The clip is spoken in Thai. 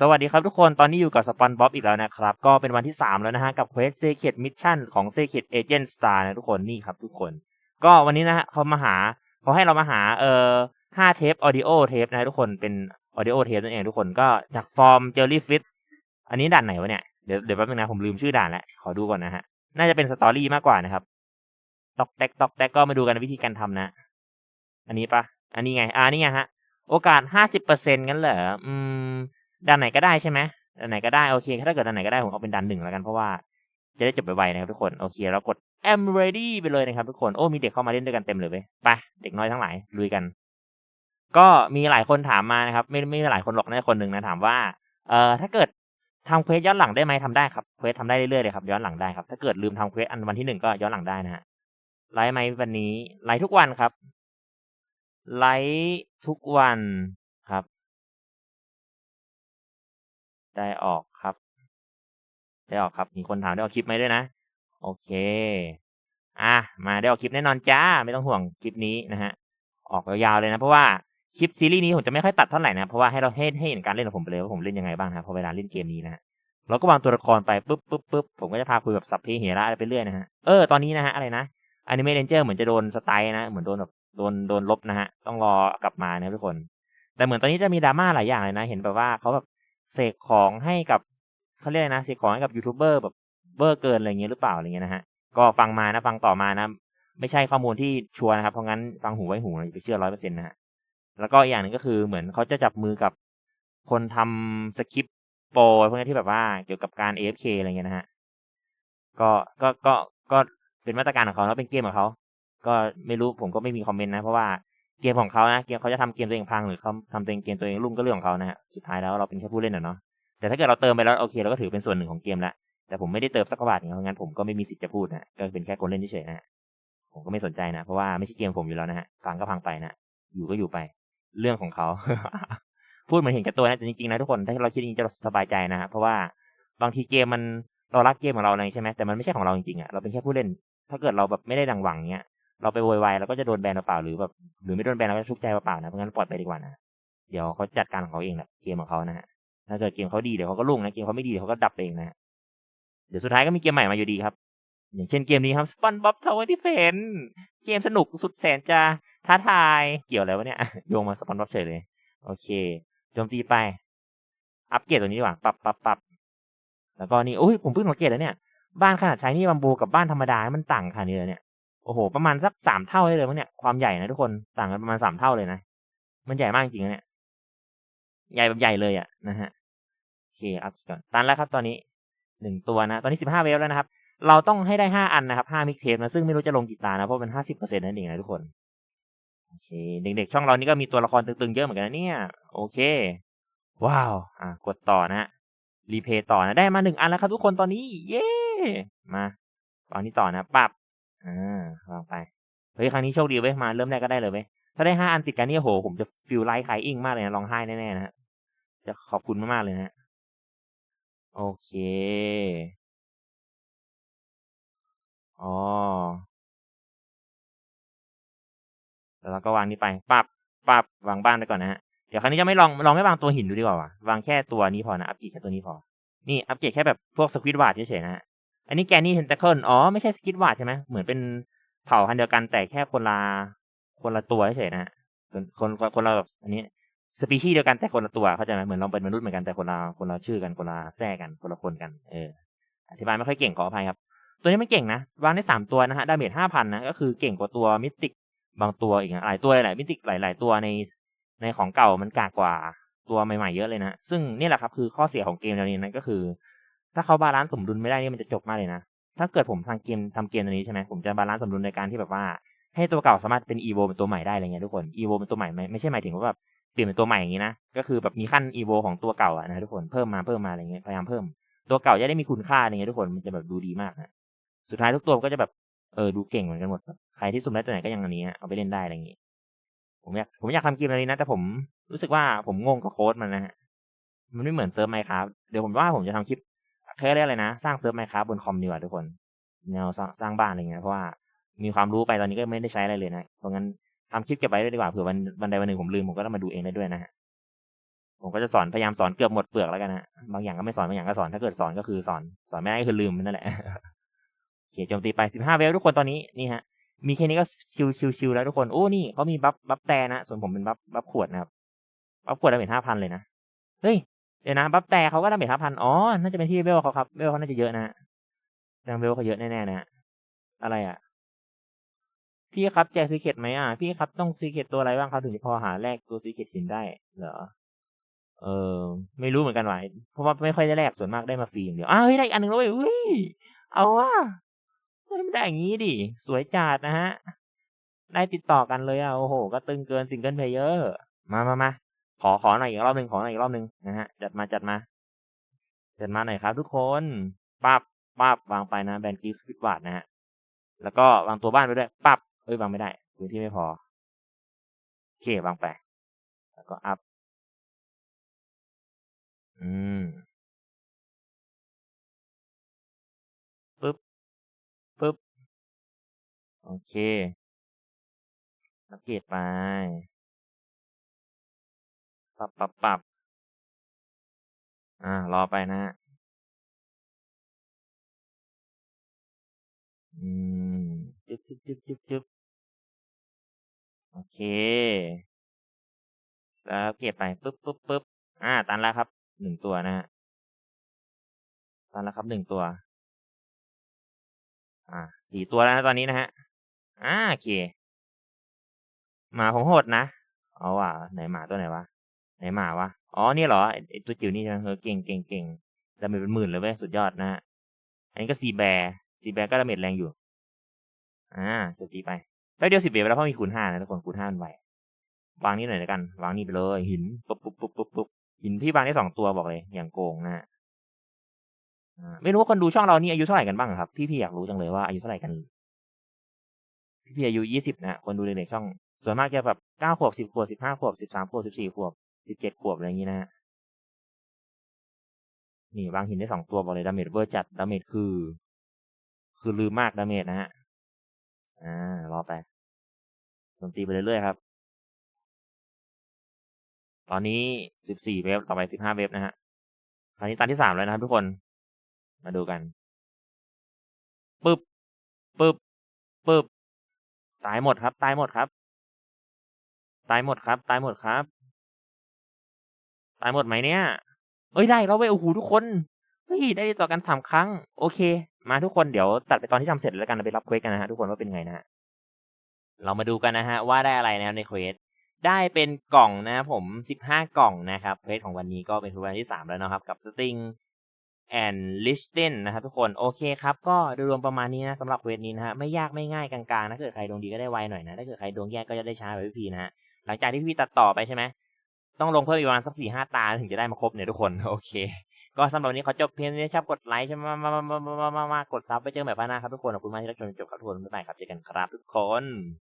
สวัสดีครับทุกคนตอนนี้อยู่กับสปอนบ๊อบอีกแล้วนะครับ ก็เป็นวันที่ 3 แล้วนะฮะ กับเควสเซเค t มิชชั่นของเซเค t เอเจนต์สตาร์นะทุกคนนี่ครับทุกคน ก็วันนี้นะฮะเขามาหาเขาให้เรามาหาเอ่อห้าเทปออดิโอเทปนะทุกคนเป็นออดิโอเทปนั่นเองทุกคนก็จากฟอร์มเจลลี่ฟิตอันนี้ด่านไหนวะเนี่ย เดี๋ยวเดี๋ยวแป๊บนึงนะผมลืมชื่อด่านแล้ว ขอดูก่อนนะฮะ น่าจะเป็นสตอรี่มากกว่านะครับตอกแตกตอกแตกก็มาดูกันวิธีการทำนะ อันนี้ปะอันนี้ไงอ่านี่ไงฮะ โอกาสห้าสิบเปอร์เซ็นต์งั้นเหรออืม ด่านไหนก็ได้ใช่ไหมด่านไหนก็ได้โอเค ถ้าเกิดด่านไหนก็ได้ผมเอาเป็นด่านหนึ่งแล้วกันเพราะว่าจะได้จบไวๆนะครับทุกคนโอเคเรากด I'm ready ไปเลยนะครับทุกคนโอ้มีเด็กเข้ามาเล่นด้วยกันเต็มเลยเว้ยไปเด็กน้อยทั้งหลายลุยกัน ก็มีหลายคนถามมานะครับ ไม่ไม่หลายคนหรอกนะคนหนึ่งนะถามว่าเอ่อถ้าเกิดทำเควสย้อนหลังได้ไหมทำได้ครับเควสทำได้เรื่อยๆเลยครับย้อนหลังได้ครับถ้าเกิดลืมทำเควสอันวันที่หนึ่งก็ย้อนหลังได้นะฮะไลฟ์ไหมวันนี้ไลฟ์ทุกวันครับไลฟ์ทุกวัน ได้ออกครับ ได้ออกครับ มีคนถามได้ออกคลิปไหมด้วยนะ โอเค อะ มาได้ออกคลิปแน่นอนจ้า ไม่ต้องห่วงคลิปนี้นะฮะ ออกยาวๆเลยนะ เพราะว่าคลิปซีรีส์นี้ผมจะไม่ค่อยตัดเท่าไหร่นะ เพราะว่าให้เราให้ให้เห็นการเล่นของผมไปเลยว่าผมเล่นยังไงบ้างนะพอเวลาเล่นเกมนี้นะฮะเราก็วางตัวละครไปปุ๊บปุ๊บปุ๊บผมก็จะพาคุยแบบสับเพเหระอะไรไปเรื่อยนะฮะ เออ ตอนนี้นะฮะ อะไรนะอนิเมะเรนเจอร์เหมือนจะโดนสไตล์นะ เหมือนโดนแบบโดนโดนลบนะฮะ ต้องรอกลับมานะทุกคน แต่เหมือนตอนนี้จะมีดราม่าหลายอย่างเลยนะ เห็นแบบว่าเขาแบบ เสกของให้กับเขาเรียกนะเสกของให้กับยูทูบเบอร์แบบเบอร์เกินอะไรเงี้ยหรือเปล่าอะไรเงี้ยนะฮะก็ฟังมานะฟังต่อมานะไม่ใช่ข้อมูลที่ชัวร์นะครับ เพราะงั้นฟังหูไว้หูอย่าไปเชื่อร้อยเปอร์เซ็นต์นะฮะแล้วก็อีกอย่างหนึ่งก็คือเหมือนเขาจะจับมือกับคนทำสคริปต์โปรพวกนี้ที่แบบว่าเกี่ยวกับการ AFK อะไรเงี้ยนะฮะก็ก็ก็ก็เป็นมาตรการของเขาแล้วเป็นเกมของเขาก็ไม่รู้ผมก็ไม่มีคอมเมนต์นะ เพราะว่า เกมของเขานะเกมเขาจะทำเกมตัวเองพังหรือเขาทำตัวเองเกมตัวเองรุ่มก็เรื่องของเขานะฮะสุดท้ายแล้วเราเป็นแค่ผู้เล่นเนาะแต่ถ้าเกิดเราเติมไปแล้วโอเคเราก็ถือเป็นส่วนหนึ่งของเกมละแต่ผมไม่ได้เติมสักบาทอย่างเงี้ยเพราะงั้นผมก็ไม่มีสิทธิ์จะพูดนะก็เป็นแค่คนเล่นเฉยๆนะฮะผมก็ไม่สนใจนะ เพราะว่าไม่ใช่เกมผมอยู่แล้วนะฮะพังก็พังไปนะอยู่ก็อยู่ไป เรื่องของเขาพูดเหมือนเห็นแก่ตัวนะแต่จริงๆนะทุกคนถ้าเราคิดอย่างนี้จะสบายใจนะฮะเพราะว่าบางทีเกมมันเรารักเกมของเราเลยใช่ไหมแต่มันไม่ใช่ของเราจริงๆอะเราเป็นแค่ผู้เล่น ถ้าเกิดเราแบบไม่ได้ดังหวังเนี้ย เราไปโวยวายเราก็จะโดนแบนเปล่าหรือแบบหรือไม่โดนแบนเราก็ทุกข์ใจเปล่านะเพราะงั้นปล่อยไปดีกว่านะเดี๋ยวเขาจัดการของเขาเองแหละเกมของเขานะฮะถ้าเกิดเกมเขาดีเดี๋ยวเขาก็ลุ่งนะเกมเขาไม่ดีเดี๋ยวเขาก็ดับเองนะเดี๋ยวสุดท้ายก็มีเกมใหม่มาอยู่ดีครับ อย่างเช่นเกมนี้ครับ SpongeBob Tower Defense เกมสนุกสุดแสนจะท้าทายเกี่ยวอะไรวะเนี่ยโยงมา SpongeBob เฉยเลยโอเคโจมตีไป อัปเกรดตัวนี้ดีกว่าปรับปรับปรับแล้วก็นี่โอ้ยผมเพิ่งสังเกตแล้วเนี่ยบ้านขนาดใช้นี่บัมบูกับบ้านธรรมดา มันต่างขนาดนี้เลยเนี่ย โอ้โห ประมาณสักสามเท่าได้เลยมั้งเนี่ย ความใหญ่นะทุกคน ต่างกันประมาณสามเท่าเลยนะ มันใหญ่มากจริงๆนะเนี่ย ใหญ่แบบใหญ่เลยอะนะฮะ โอเคอัพก่อน ตันแล้วครับ ตอนนี้หนึ่งตัวนะ ตอนนี้สิบห้าเวฟแล้วนะครับ เราต้องให้ได้ห้าอันนะครับห้ามิกเทปนะ ซึ่งไม่รู้จะลงกี่ตานะ เพราะเป็นห้าสิบเปอร์เซ็นต์นั่นเองนะทุกคน โอเค เด็กๆ ช่องเรานี่ก็มีตัวละครตึงๆ เยอะเหมือนกันนะเนี่ย โอเค ว้าว อะ กดต่อนะฮะรีเพย์ต่อนะ ได้มาหนึ่งอันแล้วครับทุกคนตอนนี้ เย้ มาตอนนี้ต่อนะปับ อ่าลองไป เฮ้ย ครั้งนี้โชคดีเว้ย มาเริ่มแรกก็ได้เลยเว้ย ถ้าได้ห้าอันติดกันนี่โห ผมจะฟิลไลท์ไคอิงมากเลยนะร้องไห้แน่ๆนะฮะ จะขอบคุณมากๆเลยนะฮะ โอเค อ๋อ แล้วเราก็วางนี้ไป ปับปับวางบ้านไปก่อนนะฮะ เดี๋ยวครั้งนี้จะไม่ลอง ลองไม่วางตัวหินดูดีกว่าวะวางแค่ตัวนี้พอนะ อัปเกรดแค่ตัวนี้พอ นี่ อัปเกรดแค่แบบพวกสควิตวาดเฉยๆนะฮะ อันนี้แกนี่เทนตาเคิลอ๋อไม่ใช่สควิตวาดใช่ไหมเหมือนเป็นเผ่าพันธุ์เดียวกันแต่แค่คนละคนละตัวเฉยนะฮะคนคนคนละแบบอันนี้สปีชีส์เดียวกันแต่คนละตัวเข้าใจไหมเหมือนเราเป็นมนุษย์เหมือนกันแต่คนละคนละชื่อกันคนละแท่กันคนละคนกันเอออธิบายไม่ค่อยเก่งขออภัยครับ ตัวนี้มันเก่งนะวางได้สามตัวนะฮะดาเมจห้าพันนะก็คือเก่งกว่าตัวมิติกบางตัวอีกหลายตัวหลายมิติกหลาย ๆ ตัวในในของเก่ามันกากกว่าตัวใหม่ๆเยอะเลยนะซึ่งนี่แหละครับคือข้อเสียของเกมแนวนี้นั่นก็คือ ถ้าเขาบาลานซ์สมดุลไม่ได้นี่มันจะจบมากเลยนะ ถ้าเกิดผมทางเกมทำเกมตัวนี้ใช่ไหมผมจะบาลานซ์สมดุลในการที่แบบว่า ให้ตัวเก่าสามารถเป็นอีโวเป็นตัวใหม่ได้อะไรเงี้ยทุกคนอีโวเป็นตัวใหม่ไม่ไม่ใช่หมายถึงว่าแบบเปลี่ยนเป็นตัวใหม่อย่างนี้นะ ก็คือแบบมีขั้นอีโวของตัวเก่าอะนะทุกคนเพิ่มมาเพิ่มมาอะไรเงี้ยพยายามเพิ่ม ตัวเก่าจะได้มีคุณค่าอะไรเงี้ยทุกคนมันจะแบบดูดีมากนะสุดท้ายทุกตัวก็จะแบบเออดูเก่งเหมือนกันหมดใครที่สุ่มได้ตัวไหนก็ยังอันนี้เอาไปเล่นได้อะไรอย่างงี้ผมอยากผมอยากทำเกมอะไรนี้นะแต่ผมรู้สึกว่าผมงงกับโค้ดมันนะฮะมันไม่เหมือนเซิร์ฟไมค์ครับเดี๋ยวผมว่าผมจะทำคลิป แค่เรียกอะไรนะ สร้างเซิร์ฟไมค์ครับบนคอมดีกว่าทุกคน แนวสร้างสร้างบ้านอะไรเงี้ยเพราะว่ามีความรู้ไปตอนนี้ก็ไม่ได้ใช้อะไรเลยนะเพราะงั้นทำคลิปเก็บไว้ด้วยดีกว่าเผื่อวันวันใดวันหนึ่งผมลืมผมก็ต้องมาดูเองได้ด้วยนะฮะผมก็จะสอนพยายามสอนเกือบหมดเปลือกแล้วกันนะบางอย่างก็ไม่สอนบางอย่างก็สอนถ้าเกิดสอนก็คือสอน สอนไม่ได้ก็คือลืมมันนั่นแหละโอเคโจมตีไปสิบห้าเวลทุกคนตอนนี้นี่ฮะ มีแค่นี้ก็ชิวชิวชิวแล้วทุกคนโอ้นี่เขามีบัฟบัฟแต่นะส่วนผมเป็นบัฟบัฟขวดนะครับบัฟขวดดาเมจห้าพันเลยนะเฮ้ย เดี๋ยวนะบัฟแต่เขาก็ดาเมจห้าพันอ๋อ น่าจะเป็นที่เวลเขาครับเวลเขาน่าจะเยอะนะฮะดังเวลเขาเยอะแน่ๆนะฮะอะไรอะ พี่ครับแจกซีเคตไหมอะ พี่ครับต้องซีเคตตัวอะไรบ้างครับถึงจะพอหาแลกตัวซีเคตหินได้ เหรอ เออ ไม่รู้เหมือนกันว่ะเพราะว่าไม่ค่อยได้แลกส่วนมากได้มาฟรีอย่างเดียวอ้าวเฮ้ยได้อีกอันหนึ่งแล้วเว้ยเฮ้ย เอาว่ะไม่ได้อย่างนี้ดิ สวยจัดนะฮะ ได้ติดต่อกันเลยอะ โอ้โห ก็ตึงเกินซิงเกิลเพลเยอร์ มามามา ขอขอหน่อยอีกรอบหนึ่งขอหน่อยอีกรอบหนึ่งนะฮะจัดมาจัดมาจัดมาหน่อยครับ ทุกคนปับปับวางไปนะแบนกีสควิดวาดนะฮะแล้วก็วางตัวบ้านไปด้วยปับเอ้ยวางไม่ได้พื้นที่ไม่พอโอเควางไป แล้วก็อัพอืมปึ๊บปึ๊บโอเคอัปเกรดไป ปรับปรับปรับอ่า รอไปนะฮะอืมจึ๊บจึ๊บจึ๊บจึ๊บจึ๊บโอเค แล้วอัปเกรดไปปึ๊บปึ๊บปึ๊บอ่า ตันแล้วครับ หนึ่งตัวนะฮะ ตันแล้วครับหนึ่งตัว อ่า สี่ตัวแล้วนะตอนนี้นะฮะ อ่า โอเค หมาผมโหดนะ เอาว่ะไหนหมาตัวไหนวะ ไหนหมาวะ อ๋อนี่เหรอไอตัวจิ๋วนี่ใช่ไหมเออเก่งเก่งเก่งดาเมจเป็นหมื่นเลยเว้ยสุดยอดนะฮะ อันนี้ก็ซีแบร์ซีแบร์ก็ดาเมจแรงอยู่ อ่าโจมตีไปแป๊บเดียวสิบเวลแล้วเพราะมีคูณห้านะทุกคนคูณห้ามันไหววางนี่หน่อยล้วกัน วางนี่ไปเลย หินปุ๊บปุ๊บปุ๊บปุ๊บปุ๊บหินที่วางได้สองตัวบอกเลย อย่างโกงนะฮะไม่รู้ว่าคนดูช่องเรานี่อายุเท่าไหร่กันบ้างครับ พี่พี่อยากรู้จังเลยว่าอายุเท่าไหร่กัน พี่พี่อายุยี่สิบนะคนดูเด็กๆช่อง ส่วนมากจะแบบเก้าขวบสิบขวบสิบห้าขวบสิบสามขวบสิบสี่ขวบ สิบเจ็ดขวบอะไรอย่างนี้นะฮะนี่วางหินได้สองตัวบอกเลยดาเมจเวอร์จัดดาเมจคือ คือลืมมากดาเมจนะฮะอ่ารอไปโจมตีไปเรื่อยๆครับ ตอนนี้สิบสี่เวฟต่อไปสิบห้าเวฟนะฮะคราวนี้ตอนที่สามแล้วนะครับทุกคน มาดูกันปึ๊บปึ๊บปึ๊บตายหมดครับ ตายหมดครับ ตายหมดครับ ตายหมดครับ ตายหมดไหมเนี่ย เอ้ยได้แล้วเว้ยโอ้โหทุกคน เฮ้ยได้ต่อกันสามครั้ง โอเค มาทุกคนเดี๋ยวตัดไปตอนที่ทำเสร็จแล้วกันไปรับเควสกันนะฮะทุกคนว่าเป็นไงนะฮะเรามาดูกันนะฮะว่าได้อะไรนะในเควสได้เป็นกล่องนะผมสิบห้ากล่องนะครับเควสของวันนี้ก็เป็นวสวันที่สามแล้วนะครับ กับ Sting and Listen นะครับทุกคนโอเคครับ ก็โดยรวมประมาณนี้นะสำหรับเควสนี้นะฮะไม่ยากไม่ง่ายกลางๆนะถ้าเกิดใครดวงดีก็ได้ไวหน่อยนะถ้าเกิดใครดวงแย่ก็จะได้ช้าแบบพี่นะฮะหลังจากที่พี่ตัดต่อไปใช่ไหม ต้องลงเพิ่มอีกประมาณสักสี่ห้าตาถึงจะได้มาครบเนี่ยทุกคน โอเค ก็สำหรับวันนี้ขอจบเพียงเนี้ชอบกดไลค์ใช่ไหมมามามามามากดซับไปเจอกันใหม่พาหน้าครับทุกคนขอบคุณมากที่รับชมจนจบครับทุกคนบ๊ายบายครับเจอกันครับทุกคน